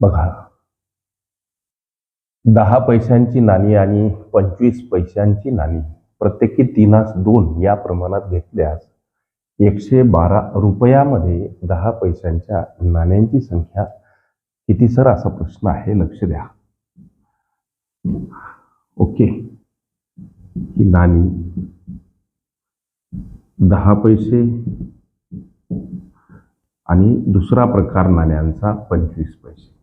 बघा. दहा पैशांची नाणी आणि पंचवीस पैशांची नाणी. प्रत्येकी तीनास दोन या प्रमाणात घेतल्यास एकशे बारा रुपयामध्ये दहा पैशांच्या नाण्यांची संख्या किती सर? असा प्रश्न आहे. लक्ष द्या. ओके. ही नाणी. दहा पैसे आणि दुसरा प्रकार नाण्यांचा पंचवीस पैसे.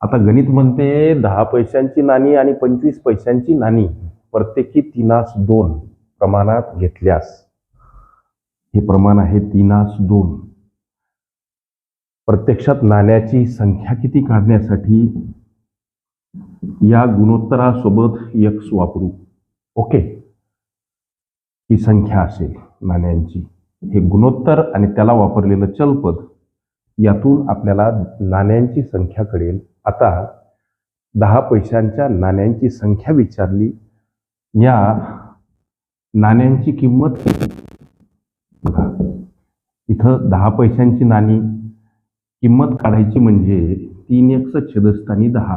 आता गणित म्हणते दहा पैशांची नाणी आणि पंचवीस पैशांची नाणी. प्रत्येकी तीनास दोन प्रमाणात घेतल्यास. हे प्रमाण आहे तीनास दोन. प्रत्यक्षात नाण्याची संख्या किती काढण्यासाठी? या गुणोत्तरासोबत यक्स वापरू. ओके? ही संख्या असेल नाण्यांची. हे गुणोत्तर आणि त्याला वापरलेलं चलपद. यातून आपल्याला नाण्यांची संख्या कळेल. आता दहा पैशांच्या नाण्यांची संख्या विचारली. या नाण्यांची किंमत किती? बघा. इथं दहा पैशांची नाणी. किंमत काढायची म्हणजे तीन एक छेदस्थानी दहा.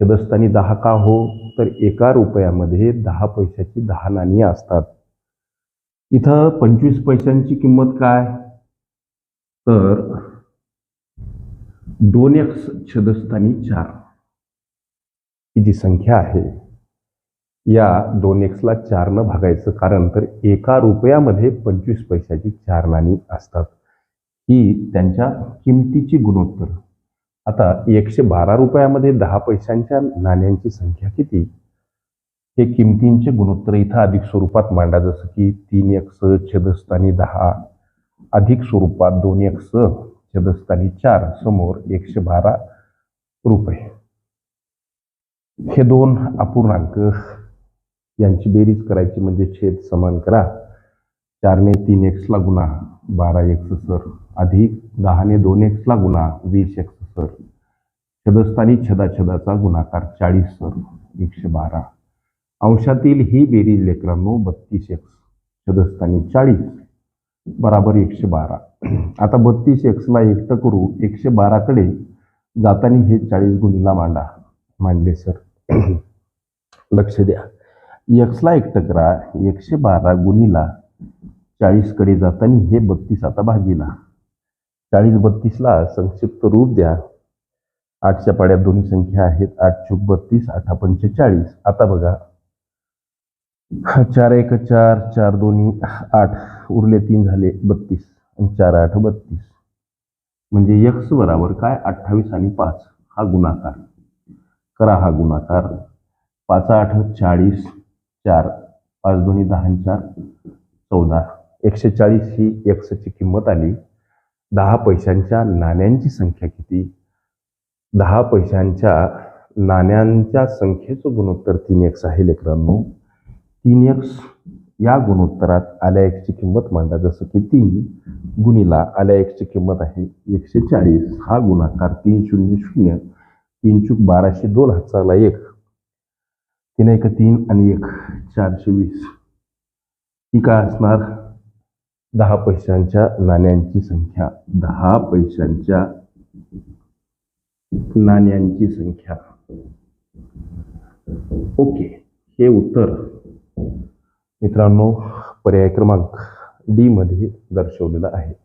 छेदस्थानी दहा का हो? तर एका रुपयामध्ये दहा पैशाची दहा नाणी असतात. इथं पंचवीस पैशांची किंमत काय? तर दोन एक्स छदस्थानी चार. ही जी संख्या आहे या दोन एक्सला चारनं भागायचं कारण तर एका रुपयामध्ये पंचवीस पैशाची चार नाणी असतात. ही त्यांच्या किमतीची गुणोत्तर. आता एकशे बारा रुपयामध्ये दहा पैशांच्या नाण्यांची संख्या किती? हे किमतींचे गुणोत्तर इथं अधिक स्वरूपात मांडा. जसं की तीन एक्स छदस्थानी दहा अधिक स्वरूपात दोन एक स छदस्थानी चार समोर एकशे बारा रुपये. हे दोन अपूर्णांक यांची बेरीज करायची म्हणजे छेद समान करा. चारने तीन एक्सला गुणा बारा एक्स सर. अधिक दहाने दोन एक्सला गुणा वीस एक्स सर. छदस्थानी छदाछदाचा गुणाकार चाळीस सर एकशे बारा. अंशातील ही बेरीज लेकरांनो बत्तीस एक्स छदस्थानी चाळीस. बराबर एकशे बारा. आता बत्तीस एक्सला एकटं करू एकशे बाराकडे जाताना हे चाळीस गुणीला मांडा. मांडले सर. लक्ष द्या. एक्सला एकटं करा एकशे बारा गुणीला चाळीसकडे जाताना हे बत्तीस आता भागीला. चाळीस बत्तीसला संक्षिप्त रूप द्या. आठच्या पाड्यात दोन्ही संख्या आहेत आठ चूक बत्तीस आठा पंचेचाळीस. आता बघा. चार एक चार चार दोन्ही आठ. उरले तीन झाले बत्तीस आणि चार आठ बत्तीस. म्हणजे यक्स बराबर काय? अठ्ठावीस आणि पाच. हा गुणाकार. करा हा गुणाकार. पाच आठ चाळीस चार. पाच दोन्ही दहा आणि चार. चौदा. एकशे चाळीस ही एक्सची किंमत आली. दहा पैशांच्या नाण्यांची संख्या किती? दहा पैशांच्या नाण्यांच्या संख्येचं गुणोत्तर तीन एक्स आहे लेकरांनो. तीन एक्स या गुणोत्तरात आल्या एक्सची किंमत मांडा. जसं की तीन गुणीला आल्या एक्सची किंमत आहे एकशे चाळीस हा गुणाकार तीन शून्य शून्य तीन चूक बाराशे दोन हाताला एक. तीन एक तीन आणि एक चारशे वीस. ही काय असणार? दहा पैशांच्या नाण्यांची संख्या. दहा पैशांच्या नाण्यांची संख्या. ओके. हे उत्तर मित्रांनो पर्याय क्रमांक डी मध्ये दर्शवलेला आहे.